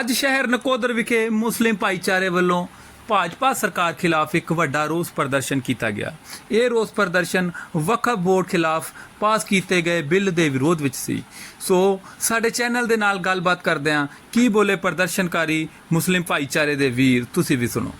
ਅੱਜ ਸ਼ਹਿਰ ਨਕੋਦਰ ਵਿਖੇ ਮੁਸਲਿਮ ਭਾਈਚਾਰੇ ਵੱਲੋਂ ਭਾਜਪਾ ਸਰਕਾਰ ਖਿਲਾਫ ਇੱਕ ਵੱਡਾ ਰੋਸ ਪ੍ਰਦਰਸ਼ਨ ਕੀਤਾ ਗਿਆ। ਇਹ ਰੋਸ ਪ੍ਰਦਰਸ਼ਨ ਵਕਫ ਬੋਰਡ ਖਿਲਾਫ ਪਾਸ ਕੀਤੇ ਗਏ ਬਿੱਲ ਦੇ ਵਿਰੋਧ ਵਿੱਚ ਸੀ। ਸੋ ਸਾਡੇ ਚੈਨਲ ਦੇ ਨਾਲ ਗੱਲਬਾਤ ਕਰਦੇ ਹਾਂ। ਕੀ ਬੋਲੇ ਪ੍ਰਦਰਸ਼ਨਕਾਰੀ ਮੁਸਲਿਮ ਭਾਈਚਾਰੇ ਦੇ ਵੀਰ? ਤੁਸੀਂ ਵੀ ਸੁਣੋ।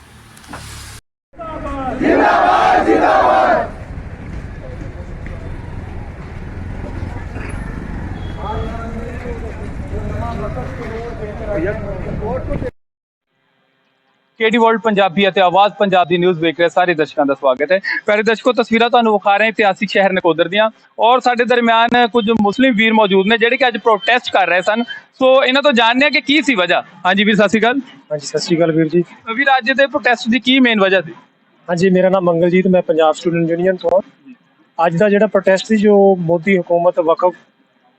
ਕੇਡੀ ਵਰਲਡ ਪੰਜਾਬੀ ਅਤੇ ਆਵਾਜ਼ ਪੰਜਾਬ ਦੀ ਨਿਊਜ਼ ਵੇਖ ਰਹੇ ਸਾਰੇ ਦਰਸ਼ਕਾਂ ਦਾ ਸਵਾਗਤ ਹੈ। ਪਿਆਰੇ ਦਰਸ਼ਕੋ ਤਸਵੀਰਾਂ ਤੁਹਾਨੂੰ ਵਿਖਾ ਰਹੇ ਇਤਿਹਾਸਿਕ ਸ਼ਹਿਰ ਨਕੋਦਰ ਦੀਆਂ ਔਰ ਸਾਡੇ ਦਰਮਿਆਨ ਕੁਝ ਮੁਸਲਿਮ ਵੀਰ ਮੌਜੂਦ ਨੇ ਜਿਹੜੇ ਕਿ ਅੱਜ ਪ੍ਰੋਟੈਸਟ ਕਰ ਰਹੇ ਸਨ। ਸੋ ਇਹਨਾਂ ਤੋਂ ਜਾਣਦੇ ਹਾਂ ਕਿ ਕੀ ਸੀ ਵਜ੍ਹਾ। ਹਾਂਜੀ ਵੀਰ ਸਤਿ ਸ਼੍ਰੀ ਅਕਾਲ। ਹਾਂਜੀ ਸਤਿ ਸ਼੍ਰੀ ਅਕਾਲ ਵੀਰ ਜੀ। ਵੀਰ ਅੱਜ ਦੇ ਪ੍ਰੋਟੈਸਟ ਦੀ ਕੀ ਮੇਨ ਵਜ੍ਹਾ ਸੀ? ਹਾਂਜੀ ਮੇਰਾ ਨਾਮ ਮੰਗਲਜੀਤ ਮੈਂ ਪੰਜਾਬ ਸਟੂਡੈਂਟ ਯੂਨੀਅਨ ਤੋਂ ਅੱਜ ਦਾ ਜਿਹੜਾ ਪ੍ਰੋਟੈਸਟ ਸੀ ਜੋ ਮੋਦੀ ਹਕੂਮਤ ਵਕਫ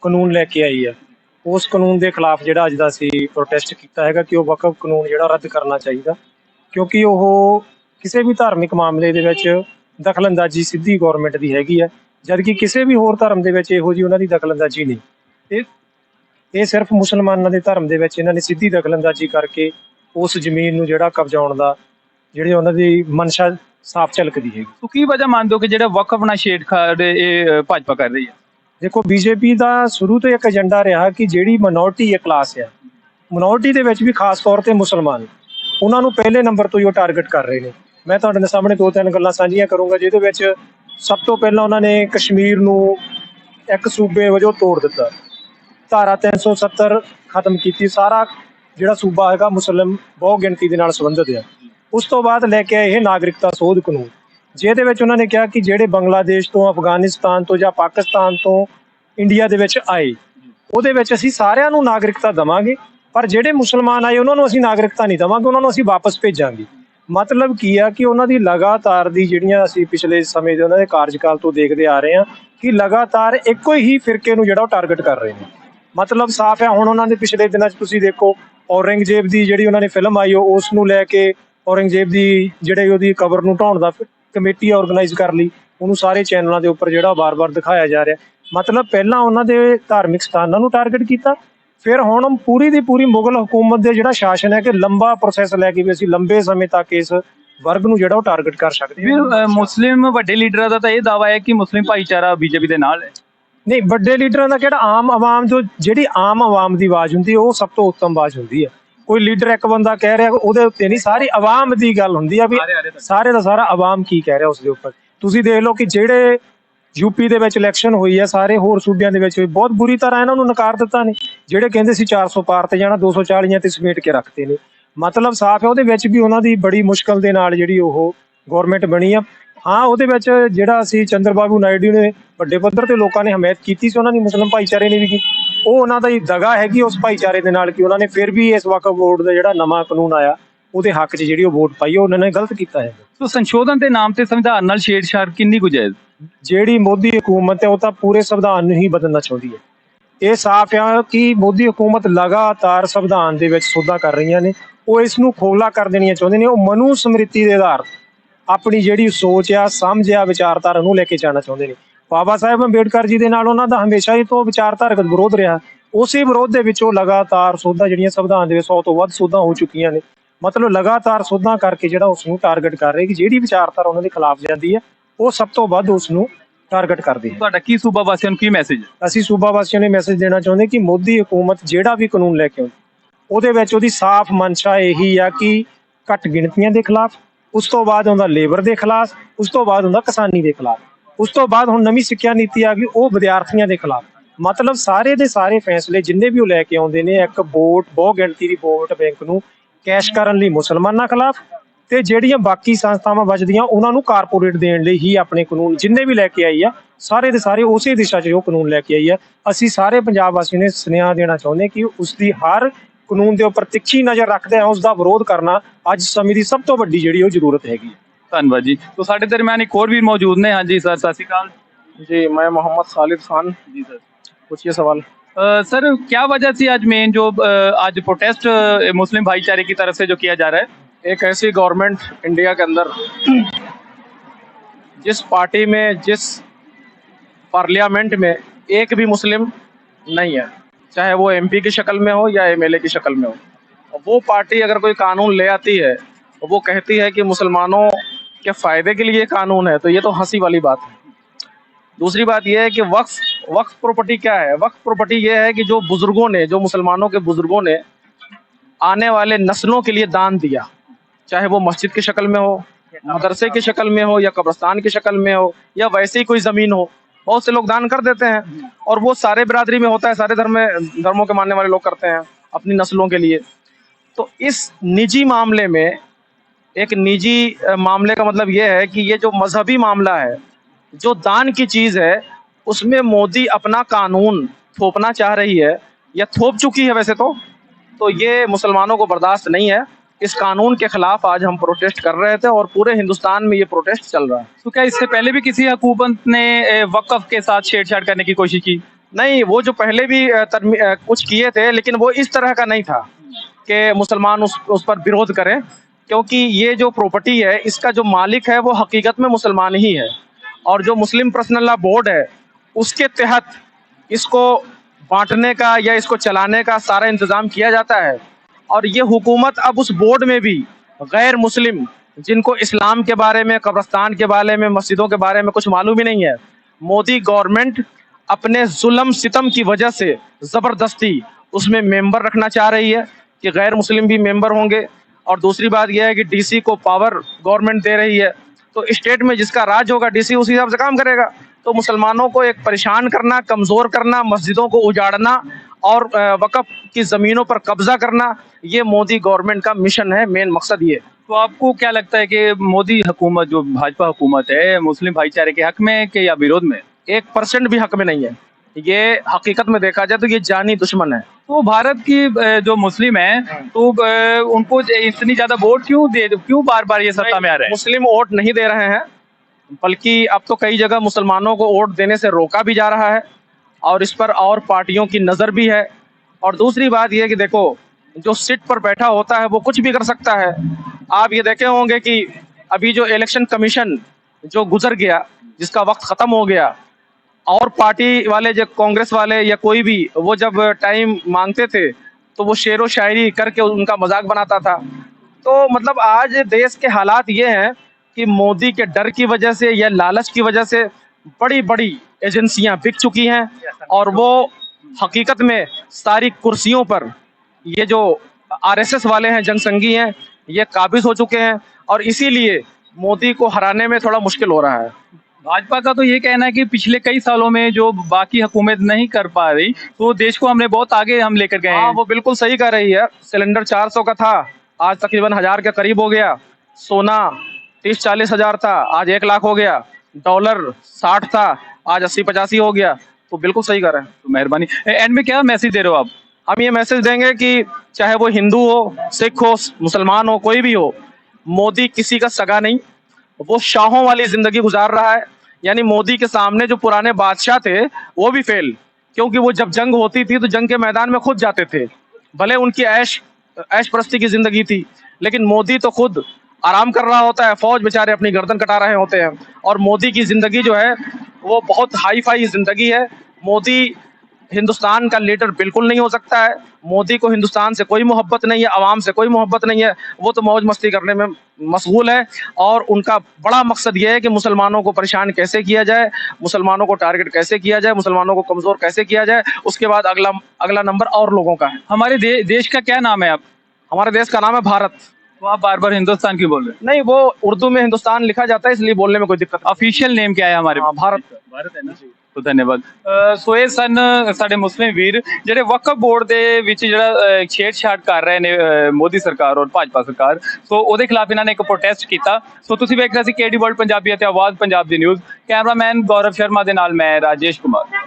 ਕਾਨੂੰਨ ਲੈ ਕੇ ਆਈ ਹੈ ਉਸ ਕਾਨੂੰਨ ਦੇ ਖਿਲਾਫ ਜਿਹੜਾ ਅੱਜ ਦਾ ਅਸੀਂ ਪ੍ਰੋਟੈਸਟ ਕੀਤਾ ਹੈਗਾ ਕਿ ਉਹ ਵਕਫ ਕਾਨੂੰਨ ਜਿਹੜਾ ਰੱਦ ਕਰਨਾ ਚਾਹੀਦਾ, ਕਿਉਂਕਿ ਉਹ ਕਿਸੇ ਵੀ ਧਾਰਮਿਕ ਮਾਮਲੇ ਦੇ ਵਿੱਚ ਦਖਲਅੰਦਾਜ਼ੀ ਸਿੱਧੀ ਗਵਰਨਮੈਂਟ ਦੀ ਹੈਗੀ ਹੈ, ਜਦਕਿ ਕਿਸੇ ਵੀ ਹੋਰ ਧਰਮ ਦੇ ਵਿੱਚ ਇਹੋ ਜੀ ਉਹਨਾਂ ਦੀ ਦਖਲਅੰਦਾਜ਼ੀ ਨਹੀਂ। ਇਹ ਇਹ ਸਿਰਫ ਮੁਸਲਮਾਨਾਂ ਦੇ ਧਰਮ ਦੇ ਵਿੱਚ ਇਹਨਾਂ ਨੇ ਸਿੱਧੀ ਦਖਲਅੰਦਾਜ਼ੀ ਕਰਕੇ ਉਸ ਜ਼ਮੀਨ ਨੂੰ ਜਿਹੜਾ ਕਬਜ਼ਾਉਣ ਦਾ, ਜਿਹੜੇ ਉਹਨਾਂ ਦੀ ਮਨਸ਼ਾ ਸਾਫ਼ ਝਲਕਦੀ ਹੈਗੀ। ਸੋ ਕੀ ਵਜ੍ਹਾ ਮੰਨਦੇ ਹੋ ਕਿ ਜਿਹੜਾ ਵਕਫ ਨਾਲ ਛੇੜਖਾੜ ਇਹ ਭਾਜਪਾ ਕਰ ਰਹੀ ਹੈ? ਦੇਖੋ, ਬੀਜੇਪੀ ਦਾ ਸ਼ੁਰੂ ਤੋਂ ਇੱਕ ਏਜੰਡਾ ਰਿਹਾ ਕਿ ਜਿਹੜੀ ਮਿਨੋਰਟੀ ਹੈ ਕਲਾਸ ਆ। ਮਿਨੋਰਟੀ ਦੇ ਵਿੱਚ ਵੀ ਖਾਸ ਤੌਰ ਤੇ ਮੁਸਲਮਾਨ। ਉਹਨਾਂ ਨੂੰ ਪਹਿਲੇ ਨੰਬਰ ਤੋਂ ਹੀ ਉਹ ਟਾਰਗੇਟ ਕਰ ਰਹੇ ਨੇ। ਮੈਂ ਤੁਹਾਡੇ ਨਾਲ ਸਾਹਮਣੇ ਦੋ ਤਿੰਨ ਗੱਲਾਂ ਸਾਂਝੀਆਂ ਕਰੂੰਗਾ, ਜਿਹਦੇ ਵਿੱਚ ਸਭ ਤੋਂ ਪਹਿਲਾਂ ਉਹਨਾਂ ਨੇ ਕਸ਼ਮੀਰ ਨੂੰ ਇੱਕ ਸੂਬੇ ਵਜੋਂ ਤੋੜ ਦਿੱਤਾ। ਧਾਰਾ 370 ਖਤਮ ਕੀਤੀ। ਸਾਰਾ ਜਿਹੜਾ ਸੂਬਾ ਹੈਗਾ ਮੁਸਲਿਮ ਬਹੁ ਗਿਣਤੀ ਦੇ ਨਾਲ ਸੰਬੰਧਿਤ ਹੈ ਉਸ ਤੋਂ ਬਾਅਦ ਲੈ ਕੇ ਆਏ ਇਹ ਨਾਗਰਿਕਤਾ ਸੋਧ ਕਾਨੂੰਨ। ਜਿਹਦੇ ਵਿੱਚ ਉਹਨਾਂ ਨੇ ਕਿਹਾ ਕਿ ਜਿਹੜੇ ਬੰਗਲਾਦੇਸ਼ ਤੋਂ, ਅਫਗਾਨਿਸਤਾਨ ਤੋਂ ਜਾਂ ਪਾਕਿਸਤਾਨ ਤੋਂ ਇੰਡੀਆ ਦੇ ਵਿੱਚ ਆਏ, ਉਹਦੇ ਵਿੱਚ ਅਸੀਂ ਸਾਰਿਆਂ ਨੂੰ ਨਾਗਰਿਕਤਾ ਦਵਾਂਗੇ, ਪਰ ਜਿਹੜੇ ਮੁਸਲਮਾਨ ਆਏ ਉਹਨਾਂ ਨੂੰ ਅਸੀਂ ਨਾਗਰਿਕਤਾ ਨਹੀਂ ਦਵਾਂਗੇ, ਉਹਨਾਂ ਨੂੰ ਅਸੀਂ ਵਾਪਸ ਭੇਜਾਂਗੇ। ਮਤਲਬ ਕੀ ਆ ਕਿ ਉਹਨਾਂ ਦੀ ਲਗਾਤਾਰ ਦੀ ਜਿਹੜੀਆਂ ਅਸੀਂ ਪਿਛਲੇ ਸਮੇਂ ਦੇ ਉਹਨਾਂ ਦੇ ਕਾਰਜਕਾਲ ਤੋਂ ਦੇਖਦੇ ਆ ਰਹੇ ਹਾਂ ਕਿ ਲਗਾਤਾਰ ਇੱਕੋ ਹੀ ਫਿਰਕੇ ਨੂੰ ਜਿਹੜਾ ਉਹ ਟਾਰਗੇਟ ਕਰ ਰਹੇ ਨੇ। ਮਤਲਬ ਸਾਫ਼ ਹੈ, ਹੁਣ ਉਹਨਾਂ ਦੇ ਪਿਛਲੇ ਦਿਨਾਂ 'ਚ ਤੁਸੀਂ ਦੇਖੋ, ਔਰੰਗਜ਼ੇਬ ਦੀ ਜਿਹੜੀ ਉਹਨਾਂ ਨੇ ਫਿਲਮ ਆਈ, ਉਹ ਉਸ ਨੂੰ ਲੈ ਕੇ ਔਰੰਗਜ਼ੇਬ ਦੀ ਜਿਹੜੇ ਉਹਦੀ ਕਬਰ ਨੂੰ ਢਾਉਣ ਦਾ ਕਮੇਟੀ ਆਰਗੇਨਾਈਜ਼ ਕਰ ਲਈ ਉਹਨੂੰ ਸਾਰੇ ਚੈਨਲਾਂ ਦੇ ਉੱਪਰ ਜਿਹੜਾ ਵਾਰ-ਵਾਰ ਦਿਖਾਇਆ ਜਾ ਰਿਹਾ। ਮਤਲਬ ਪਹਿਲਾਂ ਉਹਨਾਂ ਦੇ ਧਾਰਮਿਕ ਸਥਾਨਾਂ ਨੂੰ ਟਾਰਗੇਟ ਕੀਤਾ ਫਿਰ ਹੁਣ ਪੂਰੀ ਦੀ ਪੂਰੀ ਮੁਗਲ ਹਕੂਮਤ ਦੇ ਜਿਹੜਾ ਸ਼ਾਸਨ ਹੈ ਕਿ ਲੰਬਾ ਪ੍ਰੋਸੈਸ ਲੈ ਕੇ ਵੀ ਅਸੀਂ ਲੰਬੇ ਸਮੇਂ ਤੱਕ ਇਸ ਵਰਗ ਨੂੰ ਜਿਹੜਾ ਉਹ ਟਾਰਗੇਟ ਕਰ ਸਕਦੇ ਹਾਂ। ਮੁਸਲਿਮ ਵੱਡੇ ਲੀਡਰਾਂ ਦਾ ਤਾਂ ਇਹ ਦਾਵਾ ਹੈ ਕਿ ਮੁਸਲਿਮ ਭਾਈਚਾਰਾ ਬੀਜੇਪੀ ਦੇ ਨਾਲ ਹੈ। ਨਹੀਂ ਵੱਡੇ ਲੀਡਰਾਂ ਦਾ ਕਿਹੜਾ ਆਮ ਆਵਾਮ ਜੋ ਜਿਹੜੀ ਆਮ ਆਵਾਮ ਦੀ ਆਵਾਜ਼ ਹੁੰਦੀ ਹੈ ਉਹ ਸਭ ਤੋਂ ਉੱਤਮ ਆਵਾਜ਼ ਹੁੰਦੀ ਹੈ। ਕੋਈ ਲੀਡਰ ਇੱਕ ਬੰਦਾ ਕਹਿ ਰਿਹਾ ਉਹਦੇ ਉੱਤੇ ਨਹੀਂ ਸਾਰੀ ਆਵਾਮ ਦੀ ਗੱਲ ਹੁੰਦੀ ਆ ਵੀ ਸਾਰੇ ਦਾ ਸਾਰਾ ਆਵਾਮ ਕੀ ਕਹਿ ਰਿਹਾ ਉਸ ਦੇ ਉੱਪਰ। ਤੁਸੀਂ ਦੇਖ ਲਓ ਕਿ ਜਿਹੜੇ ਯੂਪੀ ਦੇ ਵਿੱਚ ਇਲੈਕਸ਼ਨ ਹੋਈ ਹੈ ਸਾਰੇ ਹੋਰ ਸੂਬਿਆਂ ਦੇ ਵਿੱਚ ਹੋਈ ਬਹੁਤ ਬੁਰੀ ਤਰ੍ਹਾਂ ਇਹਨਾਂ ਨੂੰ ਨਕਾਰ ਦਿੱਤਾ ਨੇ। ਜਿਹੜੇ ਕਹਿੰਦੇ ਸੀ 400 ਪਾਰ ਤੇ ਜਾਣਾ 240 ਤੇ ਸਮੇਟ ਕੇ ਰੱਖਤੇ ਨੇ। ਮਤਲਬ ਸਾਫ਼ ਹੈ ਉਹਦੇ ਵਿੱਚ ਵੀ ਉਹਨਾਂ ਦੀ ਬੜੀ ਮੁਸ਼ਕਲ ਦੇ ਨਾਲ ਜਿਹੜੀ ਉਹ ਗਵਰਨਮੈਂਟ ਬਣੀ ਆ। ਹਾਂ ਉਹਦੇ ਵਿੱਚ ਜਿਹੜਾ ਅਸੀਂ ਚੰਦਰਬਾਬੂ ਨਾਇਡੂ ਨੇ ਵੱਡੇ ਪੱਧਰ ਤੇ ਲੋਕਾਂ ਨੇ ਹਮਾਇਤ ਕੀਤੀ ਸੀ ਉਹਨਾਂ ਦੀ ਮੁਸਲਮ ਭਾਈਚਾਰੇ ਨੇ ਵੀ ਕੀਤੀ ਉਹ ਉਹਨਾਂ ਦਾ ਹੀ ਦਗਾ ਹੈਗੀ ਉਸ ਭਾਈਚਾਰੇ ਦੇ ਨਾਲ ਕਿ ਉਹਨਾਂ ਨੇ ਫਿਰ ਵੀ ਇਸ ਵਕਫ ਬੋਰਡ ਦਾ ਜਿਹੜਾ ਨਵਾਂ ਕਾਨੂੰਨ ਆਇਆ ਉਹਦੇ ਹੱਕ 'ਚ ਜਿਹੜੀ ਉਹ ਵੋਟ ਪਾਈ ਉਹ ਉਹਨਾਂ ਨੇ ਗਲਤ ਕੀਤਾ ਹੈ। ਸੋ ਸੰਸ਼ੋਧਨ ਦੇ ਨਾਮ ਤੇ ਸੰਵਿਧਾਨ ਨਾਲ ਛੇੜਛਾੜ ਕਿੰਨੀ ਕੁ ਜਾਇਜ਼? ਜਿਹੜੀ ਮੋਦੀ ਹਕੂਮਤ ਹੈ ਉਹ ਤਾਂ ਪੂਰੇ ਸੰਵਿਧਾਨ ਨੂੰ ਹੀ ਬਦਲਣਾ ਚਾਹੁੰਦੀ ਹੈ। ਇਹ ਸਾਫ਼ ਹੈ ਕਿ ਮੋਦੀ ਹਕੂਮਤ ਲਗਾਤਾਰ ਸੰਵਿਧਾਨ ਦੇ ਵਿੱਚ ਸੋਧਾਂ ਕਰ ਰਹੀਆਂ ਨੇ ਉਹ ਇਸ ਨੂੰ ਖੋਲਾ ਕਰ ਦੇਣੀਆਂ ਚਾਹੁੰਦੇ ਨੇ ਉਹ ਮਨੂ ਸਮ੍ਰਿਤੀ ਦੇ ਆਧਾਰ ਆਪਣੀ ਜਿਹੜੀ ਸੋਚ ਆ ਸਮਝ ਆ ਵਿਚਾਰਧਾਰਾ ਨੂੰ ਲੈ ਕੇ ਜਾਣਾ ਚਾਹੁੰਦੇ ਨੇ। ਬਾਬਾ ਸਾਹਿਬ ਅੰਬੇਡਕਰ ਜੀ ਦੇ ਨਾਲ ਉਹਨਾਂ ਦਾ ਹਮੇਸ਼ਾ ਹੀ ਤੋਂ ਵਿਚਾਰਧਾਰਕ ਵਿਰੋਧ ਰਿਹਾ। ਉਸੇ ਵਿਰੋਧ ਦੇ ਵਿੱਚ ਉਹ ਲਗਾਤਾਰ ਸੋਧਾਂ ਜਿਹੜੀਆਂ ਸੰਵਿਧਾਨ ਦੇ ਵਿੱਚ 100 ਤੋਂ ਵੱਧ ਸੋਧਾਂ ਹੋ ਚੁੱਕੀਆਂ ਨੇ। ਮਤਲਬ ਲਗਾਤਾਰ ਸੋਧਾਂ ਕਰਕੇ ਜਿਹੜਾ ਉਸ ਨੂੰ ਟਾਰਗੇਟ ਕਰ ਰਹੇ ਕਿ ਜਿਹੜੀ ਵਿਚਾਰਧਾਰਾ ਉਹਨਾਂ ਦੇ ਖਿਲਾਫ ਜਾਂਦੀ ਹੈ ਉਹ ਸਭ ਤੋਂ ਵੱਧ ਉਸ ਨੂੰ ਟਾਰਗੇਟ ਕਰਦੇ ਹੈ। ਤੁਹਾਡਾ ਕੀ ਸੂਬਾ ਵਾਸੀਆਂ ਨੂੰ ਕੀ ਮੈਸੇਜ ਅਸੀਂ ਸੂਬਾ ਵਾਸੀਆਂ ਨੂੰ ਮੈਸੇਜ ਦੇਣਾ ਚਾਹੁੰਦੇ ਕਿ ਮੋਦੀ ਹਕੂਮਤ ਜਿਹੜਾ ਵੀ ਕਾਨੂੰਨ ਲੈ ਕੇ ਆਉਂਦੀ ਉਹਦੇ ਵਿੱਚ ਉਹਦੀ ਸਾਫ਼ ਮਨਸ਼ਾ ਇਹੀ ਆ ਕਿ ਘੱਟ ਗਿਣਤੀਆਂ ਦੇ ਖਿਲਾਫ ਉਸ ਤੋਂ ਬਾਅਦ ਹੁੰਦਾ ਲੇਬਰ ਦੇ ਖਿਲਾਫ, ਉਸ ਤੋਂ ਬਾਅਦ ਹੁੰਦਾ ਕਿਸਾਨੀ ਦੇ ਖਿਲਾਫ। ਉਸ ਤੋਂ ਬਾਅਦ ਹੁਣ ਨਵੀਂ ਸਿੱਖਿਆ ਨੀਤੀ ਆ ਗਈ, ਉਹ ਵਿਦਿਆਰਥੀਆਂ ਦੇ ਖਿਲਾਫ। ਮਤਲਬ ਸਾਰੇ ਦੇ ਸਾਰੇ ਫੈਸਲੇ, ਜਿੰਨੇ ਵੀ ਉਹ ਲੈ ਕੇ ਆਉਂਦੇ ਨੇ, ਇੱਕ ਵੋਟ, ਬਹੁ ਗਿਣਤੀ ਦੀ ਵੋਟ ਬੈਂਕ ਨੂੰ ਕੈਸ਼ ਕਰਨ ਲਈ ਮੁਸਲਮਾਨਾਂ ਖਿਲਾਫ ਤੇ ਜਿਹੜੀਆਂ ਬਾਕੀ ਸੰਸਥਾਵਾਂ ਬਚਦੀਆਂ, ਉਹਨਾਂ ਨੂੰ ਕਾਰਪੋਰੇਟ ਦੇਣ ਲਈ ਹੀ ਆਪਣੇ ਕਾਨੂੰਨ ਜਿੰਨੇ ਵੀ ਲੈ ਕੇ ਆਈ ਆ, ਸਾਰੇ ਦੇ ਸਾਰੇ ਉਸੇ ਦਿਸ਼ਾ 'ਚ ਉਹ ਕਾਨੂੰਨ ਲੈ ਕੇ ਆਈ ਆ। ਅਸੀਂ ਸਾਰੇ ਪੰਜਾਬ ਵਾਸੀਆਂ ਨੇ ਸੁਨੇਹਾ ਦੇਣਾ ਚਾਹੁੰਦੇ ਕਿ ਉਸ ਦੀ ਹਰ ਕਾਨੂੰਨ ਦੇ ਉੱਪਰ ਤਿੱਖੀ ਨਜ਼ਰ ਰੱਖਦੇ ਆ ਉਸ ਦਾ ਵਿਰੋਧ ਕਰਨਾ ਅੱਜ ਸਮੇਂ ਦੀ ਸਭ ਤੋਂ ਵੱਡੀ ਜਿਹੜੀ ਉਹ ਜ਼ਰੂਰਤ ਹੈਗੀ ਹੈ ਧੰਨਵਾਦ ਜੀ ਸੋ ਸਾਡੇ ਦਰਮਿਆਨ ਇੱਕ ਹੋਰ ਵੀਰ ਮੌਜੂਦ ਨੇ ਹਾਂਜੀ ਸਰ ਸਤਿ ਸ਼੍ਰੀ ਅਕਾਲ जी मैं मोहम्मद खालिद खान ਜੀ ਸਰ पूछिए सवाल सर क्या वजह से आज मेन जो अ, आज प्रोटेस्ट मुस्लिम भाईचारे की तरफ से जो किया जा रहा है एक ऐसी गवर्नमेंट इंडिया के अंदर जिस पार्टी में जिस पार्लियामेंट में एक भी मुस्लिम नहीं है चाहे वो एमपी की शक्ल में हो या एमएलए की शक्ल में हो। वो पार्टी अगर कोई कानून ले आती है वो कहती है कि मुसलमानों के फ़ायदे के लिए कानून है तो ये तो हँसी वाली बात है। दूसरी बात यह है कि वक्फ वक्फ प्रॉपर्टी क्या है? वक्फ प्रॉपर्टी ये है कि जो बुज़ुर्गों ने, जो मुसलमानों के बुज़ुर्गों ने आने वाले नस्लों के लिए दान दिया, चाहे वो मस्जिद की शक्ल में हो, मदरसे की शक्ल में हो, या कब्रस्तान की शक्ल में हो, या वैसे ही कोई ज़मीन हो बहुत से लोग दान कर देते हैं और वो सारे बिरादरी में होता है, सारे धर्म धर्मों के मानने वाले लोग करते हैं अपनी नस्लों के लिए। तो इस निजी मामले में, एक निजी मामले का मतलब ये है कि ये जो मजहबी मामला है, जो दान की चीज़ है, उसमें मोदी अपना कानून थोपना चाह रही है, या थोप चुकी है वैसे तो? तो ये मुसलमानों को बर्दाश्त नहीं है। इस कानून के खिलाफ आज हम प्रोटेस्ट कर रहे थे और पूरे हिंदुस्तान में ये प्रोटेस्ट चल रहा है। तो क्या इससे पहले भी किसी हुकूमत ने वक्फ के साथ छेड़छाड़ करने की कोशिश की? नहीं वो जो पहले भी कुछ किए थे लेकिन वो इस तरह का नहीं था कि मुसलमान उस उस पर विरोध करें क्योंकि ये जो प्रॉपर्टी है इसका जो मालिक है वो हकीकत में मुसलमान ही है। और जो मुस्लिम पर्सनल लॉ बोर्ड है उसके तहत इसको बांटने का या इसको चलाने का सारा इंतज़ाम किया जाता है। और ये हुकूमत अब उस बोर्ड में भी गैर मुस्लिम, जिनको इस्लाम के बारे में, कब्रस्तान के बारे में, मस्जिदों के बारे में कुछ मालूम ही नहीं है, मोदी गवर्नमेंट अपने जुल्म सितम की वजह से ज़बरदस्ती उसमें मेंबर रखना चाह रही है कि गैर मुस्लिम भी मेंबर होंगे। और दूसरी बात यह है कि डीसी को पावर गवर्नमेंट दे रही है। तो स्टेट में जिसका राज होगा डीसी उसी हिसाब से काम करेगा। तो मुसलमानों को एक परेशान करना, कमज़ोर करना, मस्जिदों को उजाड़ना और वक़्फ़ की ज़मीनों पर कब्जा करना ये मोदी गवर्नमेंट का मिशन है मेन मकसद ये तो आपको क्या लगता है कि मोदी हुकूमत जो भाजपा हुकूमत है मुस्लिम भाईचारे के हक में है कि या विरोध में? एक परसेंट भी हक में नहीं है। ये हकीकत में देखा जाए तो ये जानी दुश्मन है। तो भारत की जो मुस्लिम है तो उनको इतनी ज़्यादा वोट क्यों दे क्यों बार बार ये सत्ता में आ रहे हैं? मुस्लिम वोट नहीं दे रहे हैं। बल्कि अब तो कई जगह मुसलमानों को वोट देने से रोका भी जा रहा है। और इस पर और पार्टियों की नज़र भी है। और दूसरी बात यह कि देखो, जो सीट पर बैठा होता है, वो कुछ भी कर सकता है। आप ये देखे होंगे कि अभी जो इलेक्शन कमीशन जो गुजर गया, जिसका वक्त ख़त्म हो गया, और पार्टी वाले जो कांग्रेस वाले या कोई भी, वो जब टाइम मांगते थे तो वो शेर व शायरी करके उनका मज़ाक बनाता था। तो मतलब आज देश के हालात ये हैं कि मोदी के डर की वजह से या लालच की वजह से बड़ी बड़ी एजेंसियाँ बिक चुकी हैं और वो हकीकत में सारी कुर्सियों पर ये जो आरएसएस वाले हैं जनसंघी हैं ये काबिज हो चुके हैं और इसीलिए मोदी को हराने में थोड़ा मुश्किल हो रहा है। भाजपा का तो ये कहना है कि पिछले कई सालों में जो बाकी हुकूमत नहीं कर पा रही तो देश को हमने बहुत आगे हम लेकर गए हाँ हैं। वो बिल्कुल सही कह रही है। सिलेंडर 400 का था आज तकरीबन हज़ार के करीब हो गया। सोना तीस चालीस हज़ार था आज एक लाख हो गया। डॉलर साठ था, आज अस्सी पचासी हो गया तो बिल्कुल सही कर रहे हैं। तो मेहरबानी। एंड में क्या मैसेज दे रहे हो आप? हम ये मैसेज देंगे कि चाहे वो हिंदू हो, सिख हो, मुसलमान हो, कोई भी हो, मोदी किसी का सगा नहीं। वो शाहों वाली ज़िंदगी गुजार रहा है। यानी मोदी के सामने जो पुराने बादशाह थे, वो भी फेल क्योंकि वो जब जंग होती थी तो जंग के मैदान में खुद जाते थे। भले उनकी ऐश ऐश परस्ती की ज़िंदगी थी, लेकिन मोदी तो खुद आराम कर रहा होता है फौज बेचारे अपनी गर्दन कटा रहे होते हैं। और मोदी की ज़िंदगी जो है वो बहुत हाई फाई ज़िंदगी है। मोदी हिंदुस्तान का लीडर बिल्कुल नहीं हो सकता है। मोदी को हिंदुस्तान से कोई मोहब्बत नहीं है आवाम से कोई मोहब्बत नहीं है। वो तो मौज मस्ती करने में मशगूल है। और उनका बड़ा मकसद ये है कि मुसलमानों को परेशान कैसे किया जाए मुसलमानों को टारगेट कैसे किया जाए मुसलमानों को कमज़ोर कैसे किया जाए उसके बाद अगला अगला नंबर और लोगों का है। हमारे दे, देश का क्या नाम है अब हमारे देश का नाम है भारत। तो आप बार बार हिंदुस्तान क्यों बोल रहे हैं नहीं वो उर्दू में हिंदुस्तान लिखा जाता है इसलिए बोलने में कोई दिक्कत नहीं ऑफिशियल नेम क्या है हमारे हाँ, भारत ਭਾਰਤ ਹੈ ਨਾ ਤੋ ਧੰਨਵਾਦ ਅਹ ਸੋ ਇਹ ਸਨ ਸਾਡੇ ਮੁਸਲਿਮ ਵੀਰ ਜਿਹੜੇ ਵਕਫ ਬੋਰਡ ਦੇ ਵਿੱਚ ਜਿਹੜਾ ਅਹ, ਛੇੜਛਾੜ ਕਰ ਰਹੇ ਨੇ ਅਹ, ਮੋਦੀ ਸਰਕਾਰ ਔਰ ਭਾਜਪਾ ਸਰਕਾਰ ਸੋ ਉਹਦੇ ਖਿਲਾਫ ਇਹਨਾਂ ਨੇ ਇੱਕ ਪ੍ਰੋਟੈਸਟ ਕੀਤਾ ਸੋ ਤੁਸੀਂ ਵੇਖ ਰਹੇ ਸੀ ਕੇਡੀ ਵਰਲਡ ਪੰਜਾਬੀ ਅਤੇ ਆਵਾਜ਼ ਪੰਜਾਬ ਦੀ ਨਿਊਜ਼ ਕੈਮਰਾਮੈਨ ਗੌਰਵ ਸ਼ਰਮਾ ਦੇ ਨਾਲ ਮੈਂ ਰਾਜੇਸ਼ ਕੁਮਾਰ